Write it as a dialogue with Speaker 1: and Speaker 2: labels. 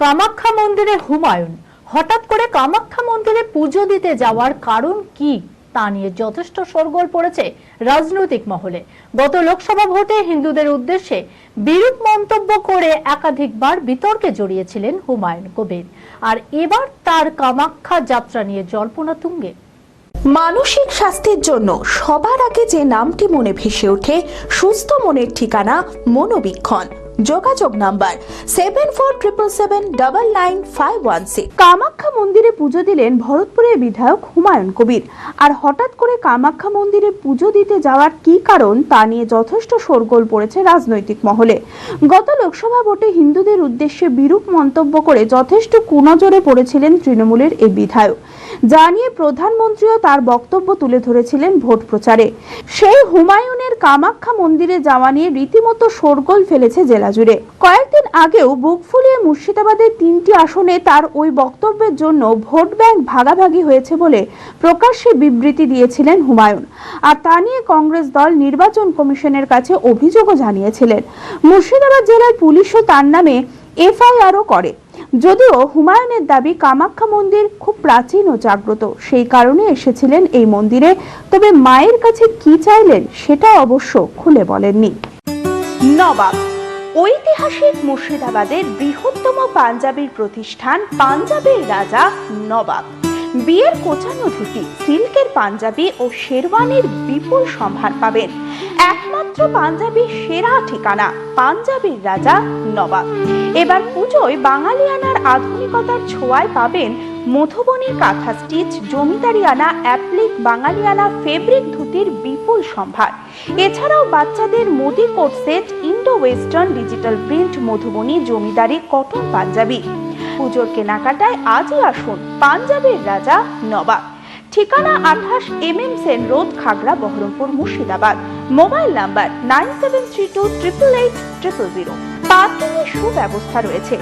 Speaker 1: কামাখ্যা মন্দিরে হুমায়ুন। হঠাৎ করে কামাখ্যা মন্দিরে পুজো দিতে যাওয়ার কারণ কি তা নিয়ে যথেষ্ট শোরগোল পড়েছে রাজনৈতিক মহলে। গত লোকসভা ভোটে হিন্দুদের উদ্দেশ্যে বিরূপ মন্তব্য করে একাধিকবার বিতর্কে জড়িয়েছিলেন হুমায়ুন কবির। আর এবার তার কামাখ্যা যাত্রা নিয়ে জল্পনা তুঙ্গে।
Speaker 2: মানসিক স্বাস্থ্যের জন্য সবার আগে যে নামটি মনে ভেসে ওঠে, সুস্থ মনের ঠিকানা মনোবীক্ষণ। যোগাযোগ number seven four triple seven double nine five one six Kamakhya মন্দিরে পুজো দিলেন ভরতপুরের বিধায়ক হুমায়ুন কবির। আর হঠাৎ করে কামাখ্যা মন্দিরে পুজো দিতে যাওয়ার কী কারণ তা নিয়ে যথেষ্ট শোরগোল পড়েছে রাজনৈতিক মহলে। গত লোকসভা ভোটে হিন্দুদের উদ্দেশ্যে বিরূপ মন্তব্য করে যথেষ্ট কুনজরে পড়েছিলেন তৃণমূলের এই বিধায়ক। যা নিয়ে প্রধানমন্ত্রীও তার বক্তব্য তুলে ধরেছিলেন ভোট প্রচারে। সেই হুমায়ুনের কামাখ্যা মন্দিরে যাওয়া নিয়ে রীতিমতো শোরগোল ফেলেছে জেলা জুড়ে কয়েকদিন আগেও বুক ফুলিয়ে মুর্শিদাবাদের তিনটি আসনে তার ওই বক্তব্যের জন্য ভোট ব্যাংক ভাগাভাগি হয়েছে বলে প্রকাশ্যে বিবৃতি দিয়েছিলেন হুমায়ুন। আর তা নিয়ে কংগ্রেস দল নির্বাচন কমিশনের কাছে অভিযোগও জানিয়েছিলেন। মুর্শিদাবাদ জেলার পুলিশও তার নামে এফআইআরও করে। যদিও হুমায়ুনের দাবি কামাখ্যা মন্দির খুব প্রাচীন ও জাগ্রত, সেই কারণে এসেছিলেন এই মন্দিরে। তবে মায়ের কাছে কি চাইলেন সেটা অবশ্য খুলে বলেননি। নবাব, ঐতিহাসিক মুর্শিদাবাদের বৃহত্তম পাঞ্জাবির প্রতিষ্ঠান পাঞ্জাবের রাজা নবাব। বিয়ের কোচানো ধুতি, সিল্কের পাঞ্জাবি ও শেরওয়ানির বিপুল সম্ভার পাবেন। একমাত্র পাঞ্জাবির সেরা ঠিকানা, পাঞ্জাবির রাজা নবাব। এবার পুজোয় বাঙালিয়ানার আধুনিকতার ছোঁয়ায় পাবেন মধুবনী কাঁথা স্টিচ জমিদারিয়ানা অ্যাপ্লিক বাঙালিয়ানা ফেব্রিক ধুতির বিপুল সম্ভার। এছাড়াও বাচ্চাদের Modi coat set Indo western digital print, Madhubani জমিদারি কটন পাঞ্জাবি। পুজোর কেনাকাটায় আজই আসুন পাঞ্জাবের রাজা নবাব। ঠিকানা আঠাশ M M Sen road, Khagra, Berhampore, Murshidabad. Mobile number nine seven three two triple eight triple zero. Parking এর সুব্যবস্থা রয়েছে।